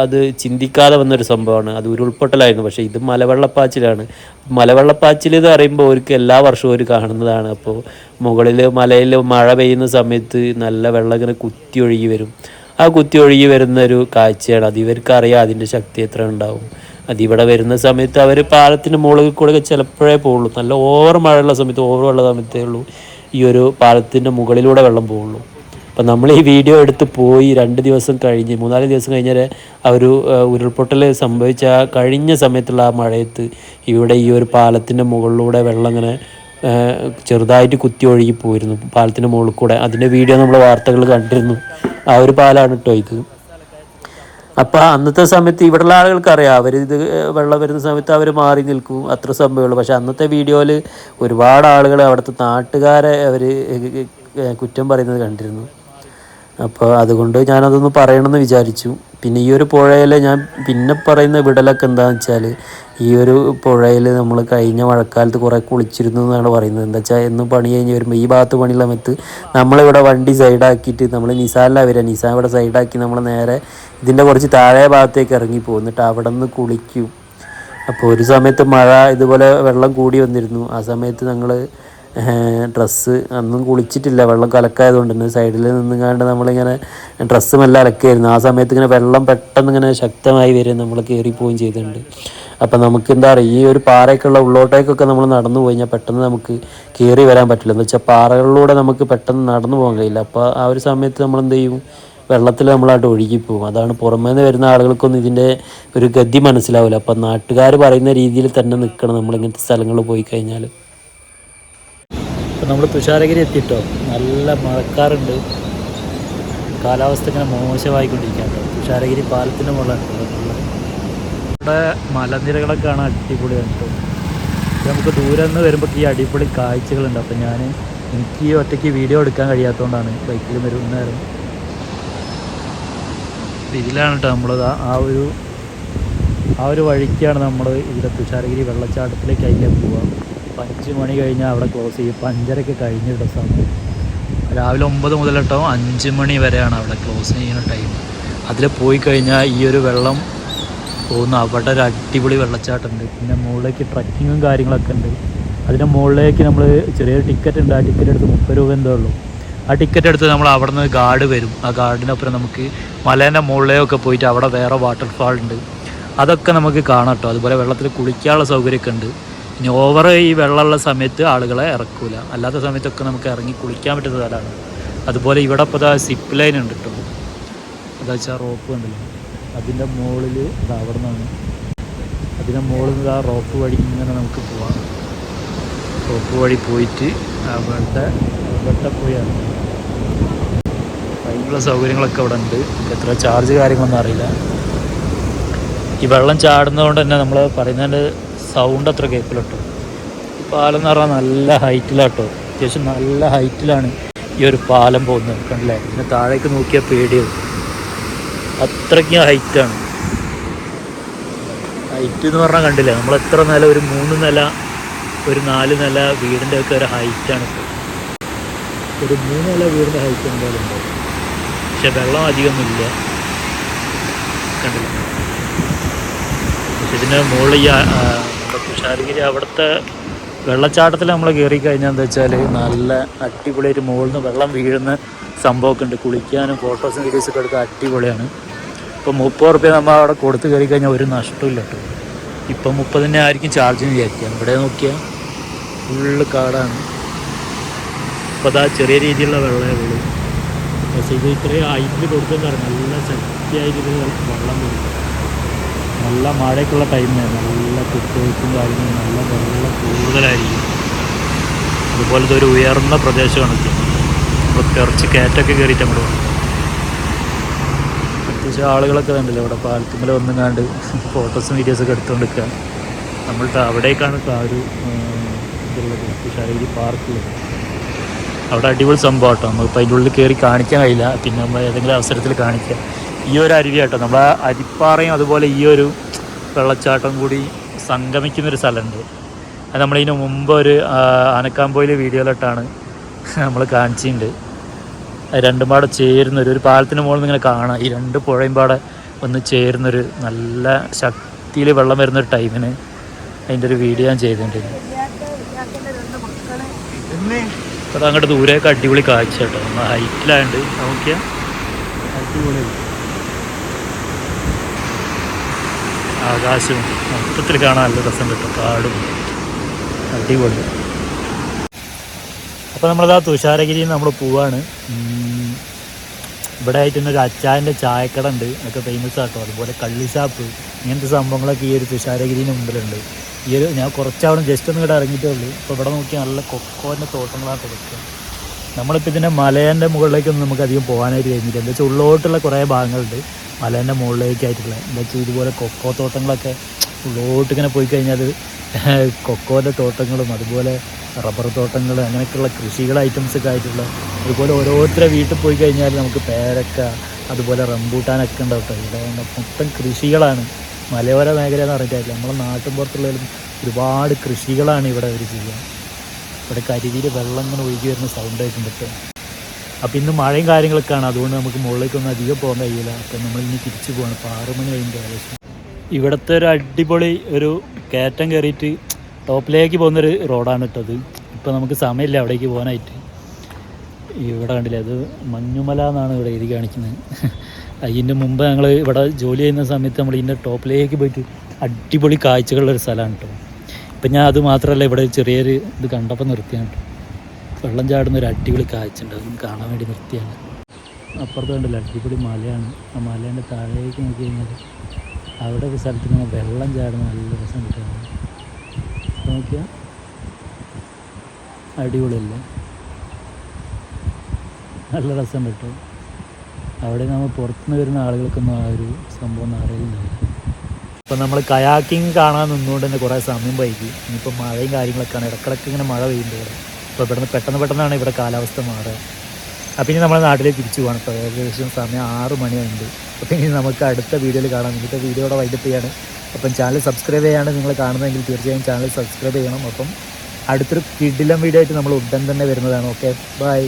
B: അത് ചിന്തിക്കാതെ വന്നൊരു സംഭവമാണ്. അത് ഉരുൾപൊട്ടലായിരുന്നു. പക്ഷേ ഇത് മലവെള്ളപ്പാച്ചിലാണ്. മലവെള്ളപ്പാച്ചിൽ എന്ന് പറയുമ്പോൾ അവർക്ക് എല്ലാ വർഷവും ഒരു കാണുന്നതാണ്. അപ്പോൾ മുകളിൽ മലയിൽ മഴ പെയ്യുന്ന സമയത്ത് നല്ല വെള്ളം ഇങ്ങനെ കുത്തി ഒഴുകി വരും. ആ കുത്തി ഒഴുകി വരുന്ന ഒരു കാഴ്ചയാണ്. അത് ഇവർക്കറിയാം അതിന്റെ ശക്തി എത്ര ഉണ്ടാവും. അതിവിടെ വരുന്ന സമയത്ത് അവർ പാലത്തിന്റെ മുകളിൽ കൂടെ ചിലപ്പോഴേ പോകുള്ളൂ. നല്ല ഓവർ മഴയുള്ള സമയത്ത് ഓവർ വെള്ള സമയത്തേ ഉള്ളൂ. ഈ ഒരു പാലത്തിന്റെ മുകളിലൂടെ വെള്ളം പോവുള്ളൂ അപ്പം നമ്മൾ ഈ വീഡിയോ എടുത്ത് പോയി രണ്ട് ദിവസം കഴിഞ്ഞ് മൂന്നാൽ ദിവസം കഴിഞ്ഞാൽ ആ ഒരു ഉരുൾപൊട്ടൽ സംഭവിച്ച കഴിഞ്ഞ സമയത്തുള്ള ആ മഴയത്ത് ഇവിടെ ഈ ഒരു പാലത്തിന്റെ മുകളിലൂടെ വെള്ളം ഇങ്ങനെ ചെറുതായിട്ട് കുത്തി ഒഴുകി പോയിരുന്നു. പാലത്തിന്റെ മുകളിൽ കൂടെ. അതിന്റെ വീഡിയോ നമ്മൾ വാർത്തകൾ കണ്ടിരുന്നു. ആ ഒരു പാലാണ് കേട്ടോ ഇത്. അപ്പോൾ അന്നത്തെ സമയത്ത് ഇവിടെയുള്ള ആളുകൾക്ക് അറിയാം അവർ ഇത് വെള്ളം വരുന്ന സമയത്ത് അവർ മാറി നിൽക്കും അത്ര സംഭവമുള്ളൂ. പക്ഷേ അന്നത്തെ വീഡിയോയിൽ ഒരുപാട് ആളുകൾ അവിടുത്തെ നാട്ടുകാരെ അവർ കുറ്റം പറയുന്നത് കണ്ടിരുന്നു. അപ്പോൾ അതുകൊണ്ട് ഞാനതൊന്ന് പറയണമെന്ന് വിചാരിച്ചു. പിന്നെ ഈ ഒരു പുഴയിൽ ഞാൻ പിന്നെ പറയുന്ന വിടലൊക്കെ എന്താണെന്ന് വെച്ചാൽ ഈ ഒരു പുഴയിൽ നമ്മൾ കഴിഞ്ഞ മഴക്കാലത്ത് കുറേ കുളിച്ചിരുന്നു എന്നാണ് പറയുന്നത്. എന്താ വെച്ചാൽ എന്നും പണി കഴിഞ്ഞ് വരുമ്പോൾ ഈ ഭാഗത്ത് പണി സമയത്ത് നമ്മളിവിടെ വണ്ടി സൈഡാക്കിയിട്ട് നമ്മൾ നിസാലിലാണ് വരിക. നിസാൻ ഇവിടെ സൈഡാക്കി നമ്മൾ നേരെ ഇതിന്റെ കുറച്ച് താഴെ ഭാഗത്തേക്ക് ഇറങ്ങി എന്നിട്ട് അവിടെ നിന്ന് കുളിക്കും. അപ്പോൾ ഒരു സമയത്ത് മഴ ഇതുപോലെ വെള്ളം കൂടി വന്നിരുന്നു. ആ സമയത്ത് ഞങ്ങൾ ഡ്രസ്സ് അന്നും കുളിച്ചിട്ടില്ല. വെള്ളം കലക്കായതുകൊണ്ട് തന്നെ സൈഡിൽ നിന്നുകാണ്ട് നമ്മളിങ്ങനെ ഡ്രസ്സ് മെല്ലെ അലക്കായിരുന്നു ആ സമയത്ത് ഇങ്ങനെ വെള്ളം പെട്ടെന്ന് ഇങ്ങനെ ശക്തമായി വരും. നമ്മൾ കയറിപ്പോവുകയും ചെയ്തിട്ടുണ്ട്. അപ്പം നമുക്ക് എന്താ പറയുക ഈ ഒരു പാറയൊക്കെയുള്ള ഉള്ളോട്ടേക്കൊക്കെ നമ്മൾ നടന്നു കഴിഞ്ഞാൽ പെട്ടെന്ന് നമുക്ക് കയറി വരാൻ പറ്റില്ല. എന്ന് വെച്ചാൽ പാറകളിലൂടെ നമുക്ക് പെട്ടെന്ന് നടന്നു പോകാൻ കഴിയില്ല. അപ്പോൾ ആ ഒരു സമയത്ത് നമ്മൾ എന്ത് ചെയ്യും? വെള്ളത്തിൽ നമ്മളായിട്ട് ഒഴുകിപ്പോവും അതാണ് പുറമേ നിന്ന് വരുന്ന ആളുകൾക്കൊന്നും ഇതിന്റെ ഒരു ഗതി മനസ്സിലാവില്ല. അപ്പം നാട്ടുകാർ പറയുന്ന രീതിയിൽ തന്നെ നിൽക്കണം. നമ്മളിങ്ങനത്തെ സ്ഥലങ്ങളിൽ പോയി കഴിഞ്ഞാൽ
A: നമ്മൾ തുഷാരഗിരി എത്തിയിട്ടോ നല്ല മഴക്കാറുണ്ട്. കാലാവസ്ഥ ഇങ്ങനെ മോശമായിക്കൊണ്ടിരിക്കുകയാണ്. തുഷാരഗിരി പാലത്തിന്റെ മുകളിലാണ്. ഇവിടെ മലനിരകളൊക്കെ കാണാൻ അടിപൊളിയാണ് കേട്ടോ നമുക്ക് ദൂരെ നിന്ന് വരുമ്പോൾ ഈ അടിപൊളി കാഴ്ചകളുണ്ട്. അപ്പം ഞാൻ എനിക്ക് ഈ ഒറ്റയ്ക്ക് വീഡിയോ എടുക്കാൻ കഴിയാത്തതുകൊണ്ടാണ് ബൈക്കിൽ വരുന്നേരം ഇതിലാണ് കേട്ടോ നമ്മൾ ആ ഒരു ആ ഒരു വഴിക്കാണ് നമ്മൾ ഇവിടെ തുഷാരഗിരി വെള്ളച്ചാട്ടത്തിലേക്ക് അതിലേക്ക് പോവുക അഞ്ച് മണി കഴിഞ്ഞാൽ അവിടെ ക്ലോസ് ചെയ്യും. ഇപ്പം അഞ്ചരയ്ക്ക് കഴിഞ്ഞിട്ട രാവിലെ ഒമ്പത് മുതൽ കേട്ടോ അഞ്ച് മണി വരെയാണ് അവിടെ ക്ലോസ് ചെയ്യുന്ന ടൈം അതിൽ പോയി കഴിഞ്ഞാൽ ഈ ഒരു വെള്ളം പോകുന്ന അവിടെ ഒരു അടിപൊളി വെള്ളച്ചാട്ടമുണ്ട്. പിന്നെ മുകളിലേക്ക് ട്രക്കിങ്ങും കാര്യങ്ങളൊക്കെ ഉണ്ട്. അതിന്റെ മുകളിലേക്ക് നമ്മൾ ചെറിയൊരു ടിക്കറ്റ് ഉണ്ട്. ആ ടിക്കറ്റ് എടുത്ത് മുപ്പത് രൂപ എന്തേ ഉള്ളൂ. ആ ടിക്കറ്റ് എടുത്ത് നമ്മൾ അവിടെ നിന്ന് ഗാർഡ് വരും. ആ ഗാർഡിനൊപ്പം നമുക്ക് മലേന്റെ മുകളിലേക്കൊക്കെ പോയിട്ട് അവിടെ വേറെ വാട്ടർഫാൾ ഉണ്ട്. അതൊക്കെ നമുക്ക് കാണാം കേട്ടോ അതുപോലെ വെള്ളത്തിൽ കുളിക്കാനുള്ള സൗകര്യമൊക്കെ ഉണ്ട്. ഇനി ഓവർ ഈ വെള്ളമുള്ള സമയത്ത് ആളുകളെ ഇറക്കൂല. അല്ലാത്ത സമയത്തൊക്കെ നമുക്ക് ഇറങ്ങി കുളിക്കാൻ പറ്റുന്ന സ്ഥലമാണ്. അതുപോലെ ഇവിടെ ഇപ്പോൾ സിപ്പ് ലൈൻ ഉണ്ട് കേട്ടോ അതാ വെച്ചാൽ റോപ്പ് ഉണ്ടല്ലോ അതിന്റെ മുകളിൽ ഇത് അവിടെ നിന്നാണ് അതിന്റെ മുകളിൽ നിന്ന് ആ റോപ്പ് വഴി ഇങ്ങനെ നമുക്ക് പോവാം. റോപ്പ് വഴി പോയിട്ട് അവിടെ അവിടെ പോയാണ് അതിനുള്ള സൗകര്യങ്ങളൊക്കെ അവിടെ ഉണ്ട്. എത്ര ചാർജ് കാര്യങ്ങളൊന്നും അറിയില്ല. ഈ വെള്ളം ചാടുന്നതുകൊണ്ട് തന്നെ നമ്മൾ പറയുന്നതിന്റെ സൗണ്ട് അത്ര കേൾക്കില്ല കേട്ടോ പാലം എന്ന് പറഞ്ഞാൽ നല്ല ഹൈറ്റിലാട്ടോ അത്യാവശ്യം നല്ല ഹൈറ്റിലാണ് ഈ ഒരു പാലം പോകുന്നത്. കണ്ടില്ലേ? പിന്നെ താഴേക്ക് നോക്കിയാൽ പേടിയാവും. അത്രയ്ക്ക് ഹൈറ്റാണ് ഹൈറ്റ് എന്ന് പറഞ്ഞാൽ കണ്ടില്ലേ? നമ്മൾ എത്ര നില ഒരു മൂന്ന് നില ഒരു നാല് നില വീടിന്റെ ഒക്കെ ഒരു ഹൈറ്റാണ് ഇപ്പോൾ. ഒരു മൂന്ന് നില വീടിന്റെ ഹൈറ്റ് എന്തായാലും ഉണ്ടാവും പക്ഷെ വെള്ളം അധികമൊന്നുമില്ല. കണ്ടില്ല? പക്ഷെ ഇതിന്റെ മുകളിൽ നമ്മുടെ തുഷാരഗിരി അവിടുത്തെ വെള്ളച്ചാട്ടത്തിൽ നമ്മൾ കയറി കഴിഞ്ഞാൽ എന്താ വെച്ചാൽ നല്ല അടിപൊളിയായിട്ട് മുകളിൽ നിന്ന് വെള്ളം വീഴുന്ന സംഭവമൊക്കെ ഉണ്ട്. കുളിക്കാനും ഫോട്ടോസും വീഡിയോസൊക്കെ എടുക്കാൻ അടിപൊളിയാണ്. ഇപ്പോൾ മുപ്പത് റുപ്യ നമ്മൾ അവിടെ കൊടുത്ത് കയറി കഴിഞ്ഞാൽ ഒരു നഷ്ടമില്ല കേട്ടോ. ഇപ്പം മുപ്പതിനെ ആയിരിക്കും ചാർജ് വിചാരിക്കുക. ഇവിടെ നോക്കിയാൽ ഫുള്ള് കാടാണ്. അപ്പോൾ അതാ ചെറിയ രീതിയിലുള്ള വെള്ളമേ ഉള്ളൂ. പക്ഷേ ഇത് ഇത്രയും ഹൈറ്റിൽ കൊടുക്കുന്ന നല്ല ശക്തിയായിട്ട് വെള്ളം വരും. നല്ല മഴയ്ക്കുള്ള ടൈമിലാണ് നല്ല കുത്തൊഴുക്കും കാര്യങ്ങളും നല്ല വെള്ളം കൂടുതലായിരിക്കും. അതുപോലത്തെ ഒരു ഉയർന്ന പ്രദേശമാണ് ഇപ്പോൾ കുറച്ച് കയറ്റൊക്കെ കയറിയിട്ട് അങ്ങോട്ട് പോകും അത്യാവശ്യം ആളുകളൊക്കെ ഉണ്ടല്ലോ ഇവിടെ പാലത്തുമ്മൽ ഒന്നും കണ്ട് ഫോട്ടോസും വീഡിയോസൊക്കെ എടുത്തുകൊണ്ട് നിൽക്കുക നമ്മൾ അവിടേക്കാണ് ആ ഒരു ഇതുള്ളത് തുഷാരഗിരി പാർക്കുള്ളത് അവിടെ അടിപൊളി സംഭവം കേട്ടോ നമുക്കിപ്പോൾ അതിന്റെ ഉള്ളിൽ കയറി കാണിക്കാൻ കഴിയില്ല. പിന്നെ നമ്മൾ ഏതെങ്കിലും അവസരത്തിൽ കാണിക്കാം. ഈ ഒരു അരുവി കേട്ടോ. നമ്മളെ അരിപ്പാറയും അതുപോലെ ഈ ഒരു വെള്ളച്ചാട്ടം കൂടി സംഗമിക്കുന്നൊരു സ്ഥലമുണ്ട്. അത് നമ്മളിതിന് മുമ്പ് ഒരു ആ, ആനക്കാമ്പോയിലെ വീഡിയോയിലിട്ടാണ് നമ്മൾ കാണിച്ചിട്ടുണ്ട്. രണ്ടും പാടെ ചേരുന്നൊരു ഒരു പാലത്തിന് മുകളിൽ ഇങ്ങനെ കാണാം. ഈ രണ്ട് പുഴയും പാടെ ഒന്ന് ചേരുന്നൊരു നല്ല ശക്തിയിൽ വെള്ളം വരുന്നൊരു ടൈമിന് അതിന്റെ ഒരു വീഡിയോ ഞാൻ ചെയ്തിട്ടുണ്ട്. അപ്പോൾ അങ്ങോട്ട് ദൂരെയൊക്കെ അടിപൊളി കാഴ്ച കേട്ടോ. ഹൈറ്റിലായതുകൊണ്ട് നോക്കിയാൽ അടിപൊളി. ആകാശവും മൊത്തത്തിൽ കാണാൻ നല്ല രസം കിട്ടും കാടും അടിപൊളി. അപ്പോൾ നമ്മളത് ആ തുഷാരഗിരിയിൽ നമ്മൾ പോവാണ്. ഇവിടെ ആയിട്ട് ഒരു അച്ചായന്റെ ചായക്കട ഉണ്ട് അതൊക്കെ ഫേമസ് ആട്ടോ. അതുപോലെ കള്ളിഷാപ്പ് ഇങ്ങനത്തെ സംഭവങ്ങളൊക്കെ ഈ ഒരു തുഷാരഗിരിന് മുമ്പിലുണ്ട്. ഈ ഒരു ഞാൻ കുറച്ചവിടെ ജസ്റ്റ് ഒന്ന് ഇവിടെ ഇറങ്ങിയിട്ടേ ഉള്ളൂ. ഇപ്പോൾ ഇവിടെ നോക്കിയാൽ നല്ല കൊക്കോന്റെ തോട്ടങ്ങളാണ് കൊടുക്കുക. നമ്മളിപ്പോൾ ഇതിന്റെ മലേന്റെ മുകളിലേക്കൊന്നും നമുക്ക് അധികം പോകാനായിട്ട് കഴിഞ്ഞില്ല. എന്താ വെച്ചാൽ ഉള്ളോട്ടുള്ള കുറേ ഭാഗങ്ങളുണ്ട്. മലേന്റെ മുകളിലേക്കായിട്ടുള്ള എന്താ വെച്ചാൽ ഇതുപോലെ കൊക്കോ തോട്ടങ്ങളൊക്കെ ഉള്ളോട്ട് ഇങ്ങനെ പോയി കഴിഞ്ഞാൽ കൊക്കോന്റെ തോട്ടങ്ങളും അതുപോലെ റബ്ബർ തോട്ടങ്ങൾ അങ്ങനെയൊക്കെയുള്ള കൃഷികൾ ഐറ്റംസൊക്കെ ആയിട്ടുള്ള അതുപോലെ ഓരോരുത്തരെ വീട്ടിൽ പോയി കഴിഞ്ഞാൽ നമുക്ക് പേരക്ക അതുപോലെ റംബൂട്ടാനൊക്കെ ഉണ്ടാവും കേട്ടോ. ഇവിടെ മൊത്തം കൃഷികളാണ്. മലയോര മേഖല എന്ന് പറഞ്ഞിട്ടില്ല നമ്മളെ നാട്ടിൻ പുറത്തുള്ളതിലും ഒരുപാട് കൃഷികളാണ് ഇവിടെ അവർ ചെയ്യുക. ഇവിടെ കരുവിയിൽ വെള്ളം ഇങ്ങനെ ഒഴുകി വരുന്ന സൗണ്ട് കേൾക്കുമ്പോൾ അപ്പോൾ ഇന്ന് മഴയും കാര്യങ്ങളൊക്കെയാണ്. അതുകൊണ്ട് നമുക്ക് മുകളിലേക്കൊന്നും അധികം പോകാൻ കഴിയില്ല. അപ്പം നമ്മൾ ഇനി തിരിച്ചു പോകണം അപ്പോൾ ആറ് മണി കഴിയുമ്പോൾ ഏകദേശം. ഇവിടുത്തെ ഒരു അടിപൊളി ഒരു കയറ്റം കയറിയിട്ട് ടോപ്പിലേക്ക് പോകുന്നൊരു റോഡാണ് ഇട്ടത് ഇപ്പോൾ നമുക്ക് സമയമില്ല അവിടേക്ക് പോകാനായിട്ട്. ഇവിടെ കണ്ടില്ലേ അത് മഞ്ഞുമല എന്നാണ് ഇവിടെ എഴുതി കാണിക്കുന്നത്. അതിന്റെ മുമ്പ് ഞങ്ങൾ ഇവിടെ ജോലി ചെയ്യുന്ന സമയത്ത് നമ്മൾ ഇതിന്റെ ടോപ്പിലേക്ക് പോയിട്ട് അടിപൊളി കാഴ്ചകളുള്ളൊരു സ്ഥലമാണ് കേട്ടോ. ഇപ്പം ഞാൻ അത് മാത്രമല്ല ഇവിടെ ചെറിയൊരു ഇത് കണ്ടപ്പോൾ നിർത്തിയാണ് വെള്ളം ചാടുന്ന ഒരു അടിപൊളി കാഴ്ച ഉണ്ട് അതൊന്നും കാണാൻ വേണ്ടി നിർത്തിയാണ്. അപ്പുറത്ത് കണ്ടല്ലോ അടിപൊളി മലയാണ്. ആ മലേന്റെ താഴേക്ക് നോക്കി കഴിഞ്ഞാൽ അവിടെ ഒരു സ്ഥലത്ത് ഇങ്ങനെ വെള്ളം ചാടുന്ന നല്ല രസം കിട്ടുന്നത് നോക്കിയാൽ അടിപൊളിയല്ലേ? നല്ല രസം കിട്ടും. അവിടെ നമ്മൾ പുറത്തുനിന്ന് വരുന്ന ആളുകൾക്കൊന്നും ആ ഒരു സംഭവം ഒന്നും അറിയുന്നില്ല ഇപ്പം നമ്മൾ കയാക്കിങ് കാണാൻ നിന്നുകൊണ്ട് തന്നെ കുറേ സമയം വൈകി. ഇനിയിപ്പോൾ മഴയും കാര്യങ്ങളൊക്കെയാണ് ഇടക്കിടക്ക് ഇങ്ങനെ മഴ പെയ്യുന്നുണ്ട് ഇവിടെ. അപ്പോൾ ഇവിടുന്ന് പെട്ടെന്ന് പെട്ടെന്നാണ് ഇവിടെ കാലാവസ്ഥ മാറുക. അപ്പം ഇനി നമ്മുടെ നാട്ടിലേക്ക് തിരിച്ചു പോകണം ഇപ്പോൾ ഏകദേശം സമയം ആറ് മണിയുണ്ട് അപ്പം ഇനി നമുക്ക് അടുത്ത വീഡിയോയിൽ കാണാം. ഇന്നത്തെ വീഡിയോയുടെ വൈകിട്ട് ചെയ്യാണ്. അപ്പം ചാനൽ സബ്സ്ക്രൈബ് ചെയ്യാണ് നിങ്ങൾ കാണുന്നതെങ്കിൽ തീർച്ചയായും ചാനൽ സബ്സ്ക്രൈബ് ചെയ്യണം. അപ്പം അടുത്തൊരു കിടിലം വീഡിയോ ആയിട്ട് നമ്മൾ ഉടൻ തന്നെ വരുന്നതാണ്. ഓക്കെ? ബൈ.